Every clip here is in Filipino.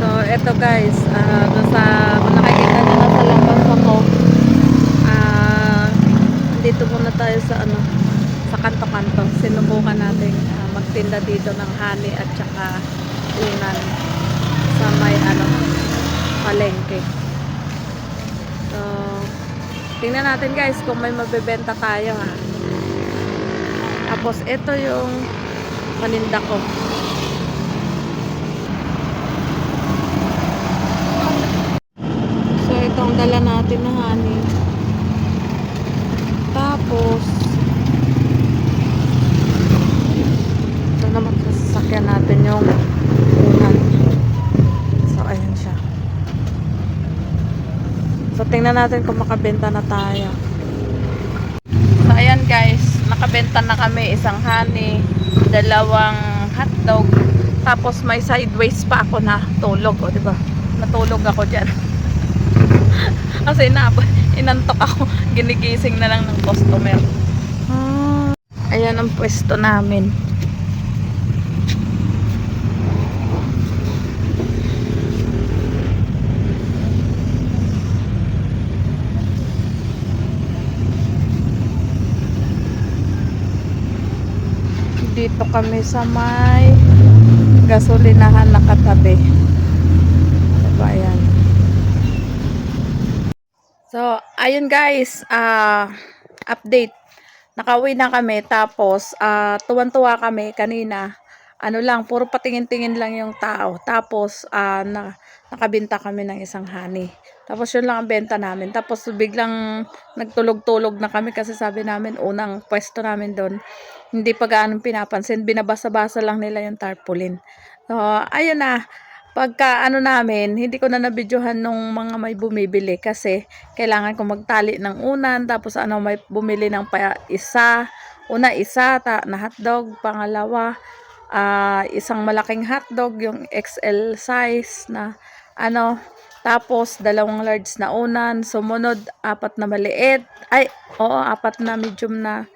So, eto guys, ah doon sa, kung nakikita nyo na sa labas ako, ah, dito muna tayo sa ano, sa kanto-kanto. Sinubukan natin ah, magtinda dito ng honey at saka unan sa may ano, palengke. So, tingnan natin guys kung may mabebenta tayo ha. Tapos, ito yung paninda ko. So, ito ang dala natin na honey. Tapos, ito naman sa sasakyan natin yung unan. So, ayan siya. So, tingnan natin kung makabenta na tayo. So, ayan guys. Nakabenta na kami isang honey, dalawang hotdog, tapos may sideways pa ako na tulog. O, diba? Natulog ako dyan. Kasi na, inantok ako. Ginigising na lang ng customer. Ah, ayan ang pwesto namin. Dito kami sa may gasolinahan nakatabi. Diba, ayan. So, ayun guys, ah update. Nakauwi na kami tapos ah tuwan-tuwa kami kanina. Ano lang, puro patingin-tingin lang yung tao. Tapos ah na, nakabenta kami ng isang honey. Tapos yun lang ang benta namin. Tapos biglang nagtulog-tulog na kami kasi sabi namin unang pwesto namin doon. Hindi pa gaano pinapansin. Binabasa-basa lang nila yung tarpaulin. So, ayun na pagka ano namin, hindi ko na nabidyohan nung mga may bumibili kasi kailangan ko magtali ng unan tapos ano may bumili ng pa isa, una isa ta, na hotdog, pangalawa ah, isang malaking hotdog yung XL size na ano tapos dalawang large na unan, sumunod apat na maliit, ay oo apat na medium na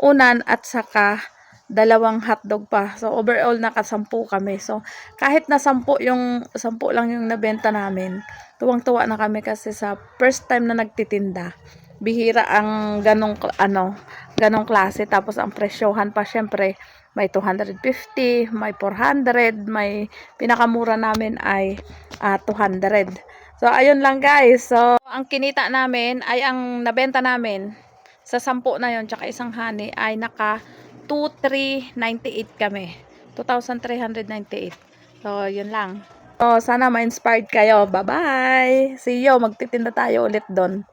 unan at saka dalawang hotdog pa. So, overall, nakasampu kami. So, kahit na sampu yung, sampu lang yung nabenta namin, tuwang-tuwa na kami kasi sa first time na nagtitinda, bihira ang ganong, ano, ganong klase. Tapos, ang presyohan pa, syempre, may 250, may 400, may pinakamura namin ay ah, 200. So, ayun lang guys. So, ang kinita namin ay ang nabenta namin sa sampu na yon tsaka isang honey ay naka 2,398 kami. 2,398. So, yun lang. So, sana ma-inspired kayo. Bye-bye! See you! Magtitinda tayo ulit doon.